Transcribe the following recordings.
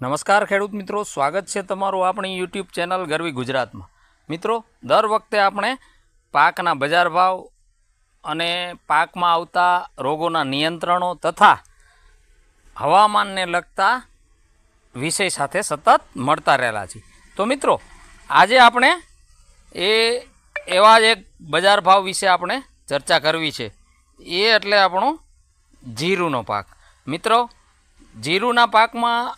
નમસ્કાર ખેડૂત મિત્રો, સ્વાગત છે તમારું આપણી યુટ્યુબ ચેનલ ગરવી ગુજરાતમાં. મિત્રો, દર વખતે આપણે પાકના બજાર ભાવ અને પાકમાં આવતા રોગોના નિયંત્રણો તથા હવામાનને લગતા વિષય સાથે સતત મળતા રહેલા છીએ. તો મિત્રો, આજે આપણે એ એવા જ એક બજાર ભાવ વિશે આપણે ચર્ચા કરવી છે. એ એટલે આપણો જીરુનો પાક. મિત્રો, જીરુના પાકમાં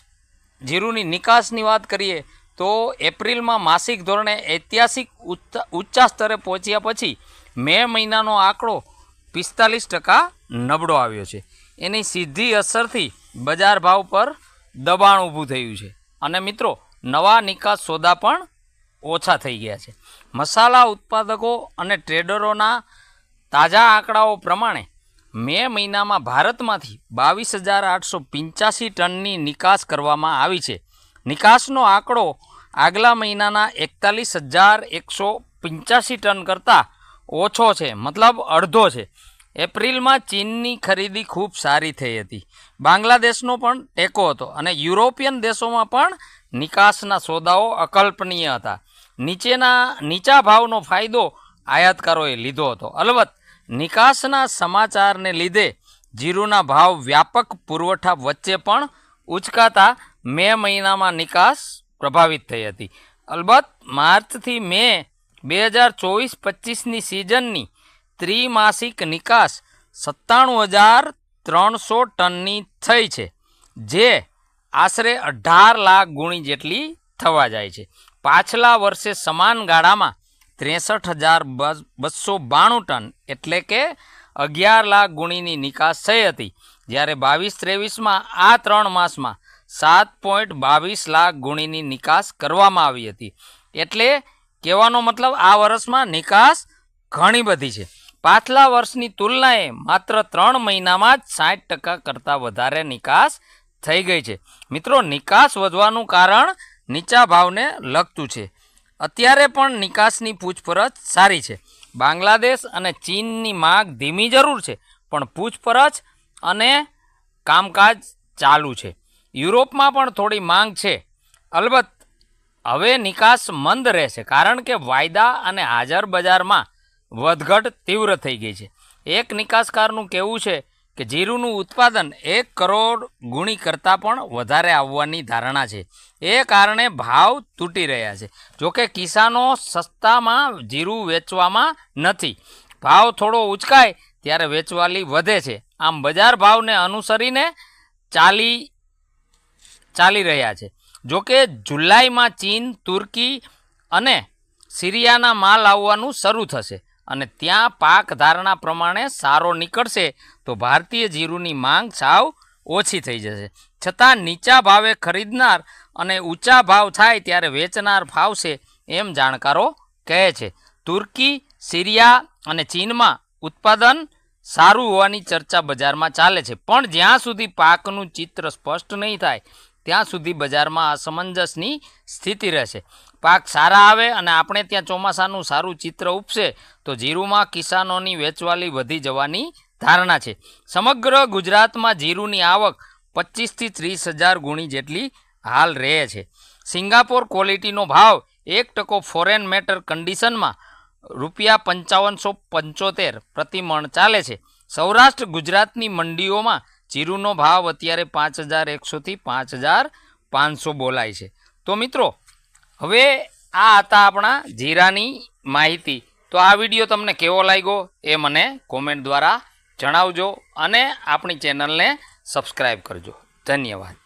જીરુની નિકાસની વાત કરીએ, તો એપ્રિલમાં માસિક ધોરણે ઐતિહાસિક ઊંચા સ્તરે પહોંચ્યા પછી મે મહિનાનો આંકડો પિસ્તાલીસ ટકા નબળો આવ્યો છે. એની સીધી અસરથી બજાર ભાવ પર દબાણ ઊભું થયું છે. અને મિત્રો, નવા નિકાસ સોદા પણ ઓછા થઈ ગયા છે. મસાલા ઉત્પાદકો અને ટ્રેડરોના તાજા આંકડાઓ પ્રમાણે મે મહિનામાં ભારતમાંથી બાવીસ હજાર આઠસો પંચ્યાસી ટનની નિકાસ કરવામાં આવી છે. નિકાસનો આંકડો આગલા મહિનાના એકતાલીસ હજાર એકસો પંચ્યાસી ટન કરતાં ઓછો છે, મતલબ અડધો છે. એપ્રિલમાં ચીનની ખરીદી ખૂબ સારી થઈ હતી. બાંગ્લાદેશનો પણ ટેકો હતો અને યુરોપિયન દેશોમાં પણ નિકાસના સોદાઓ અકલ્પનીય હતા. નીચેના નીચા ભાવનો ફાયદો આયાતકારોએ લીધો હતો. અલબત્ત નિકાસના સમાચારને લીધે જીરુના ભાવ વ્યાપક પુરવઠા વચ્ચે પણ ઉચકાતા મે મહિનામાં નિકાસ પ્રભાવિત થઈ હતી. અલબત્ત, માર્ચથી મે બે હજાર ચોવીસ પચીસની સિઝનની ત્રિમાસિક નિકાસ સત્તાણું હજાર ત્રણસો ટનની થઈ છે, જે આશરે અઢાર લાખ ગુણી જેટલી થવા જાય છે. પાછલા વર્ષે સમાન ગાળામાં ત્રેસઠ હજાર બસો બાણું ટન એટલે કે અગિયાર લાખ ગુણીની નિકાસ થઈ હતી. જ્યારે બાવીસ ત્રેવીસમાં આ ત્રણ માસમાં સાત પોઈન્ટ બાવીસ લાખ ગુણીની નિકાસ કરવામાં આવી હતી. એટલે કહેવાનો મતલબ આ વર્ષમાં નિકાસ ઘણી બધી છે. પાછલા વર્ષની તુલનાએ માત્ર ત્રણ મહિનામાં જ સાઠ ટકા કરતાં વધારે નિકાસ થઈ ગઈ છે. મિત્રો, નિકાસ વધવાનું કારણ નીચા ભાવને લગતું છે. અત્યારે પણ નિકાસની પૂછપરછ સારી છે. બાંગ્લાદેશ અને ચીનની માગ ધીમી જરૂર છે, પણ પૂછપરછ અને કામકાજ ચાલુ છે. યુરોપમાં પણ થોડી માંગ છે. અલબત્ત, હવે નિકાસ મંદ રહેશે, કારણ કે વાયદા અને હાજર બજારમાં વધઘટ તીવ્ર થઈ ગઈ છે. એક નિકાસકારનું કહેવું છે કે જીરુંનું ઉત્પાદન એક કરોડ ગુણી કરતાં પણ વધારે આવવાની ધારણા છે. એ કારણે ભાવ તૂટી રહ્યા છે. જોકે કિસાનો સસ્તામાં જીરું વેચવામાં નથી. ભાવ થોડો ઉચકાય ત્યારે વેચવાલી વધે છે. આમ બજાર ભાવને અનુસરીને ચાલી ચાલી રહ્યા છે. જોકે જુલાઈમાં ચીન, તુર્કી અને સિરિયાના માલ આવવાનું શરૂ થશે. અને ત્યાં પાક ધારણા પ્રમાણે સારો નીકળશે તો ભારતીય જીરુની માંગ સાવ ઓછી થઈ જશે. છતાં નીચા ભાવે ખરીદનાર અને ઊંચા ભાવ થાય ત્યારે વેચનાર ફાવશે એમ જાણકારો કહે છે. તુર્કી, સિરિયા અને ચીનમાં ઉત્પાદન સારું હોવાની ચર્ચા બજારમાં ચાલે છે. પણ જ્યાં સુધી પાકનું ચિત્ર સ્પષ્ટ નહીં થાય ત્યાં સુધી બજારમાં અસમંજસની સ્થિતિ રહેશે. પાક સારા આવે અને આપણે ત્યાં ચોમાસાનું સારું ચિત્ર ઉપસે, તો જીરુમાં કિસાનોની વેચવાલી વધી જવાની ધારણા છે. સમગ્ર ગુજરાતમાં જીરુની આવક પચીસથી ત્રીસ હજાર ગુણી જેટલી હાલ રહે છે. સિંગાપોર ક્વોલિટીનો ભાવ એક ટકો ફોરેન મેટર કન્ડિશનમાં રૂપિયા પંચાવનસો પંચોતેર પ્રતિમણ ચાલે છે. સૌરાષ્ટ્ર ગુજરાતની મંડીઓમાં જીરુનો ભાવ અત્યારે પાંચ હજાર એકસોથી પાંચ હજાર પાંચસો બોલાય છે. તો મિત્રો, હવે આ હતા આપણા જીરાની માહિતી. તો આ વીડિયો તમને કેવો લાગ્યો એ મને કોમેન્ટ દ્વારા જણાવજો અને આપણી ચેનલને સબસ્ક્રાઈબ કરજો. ધન્યવાદ.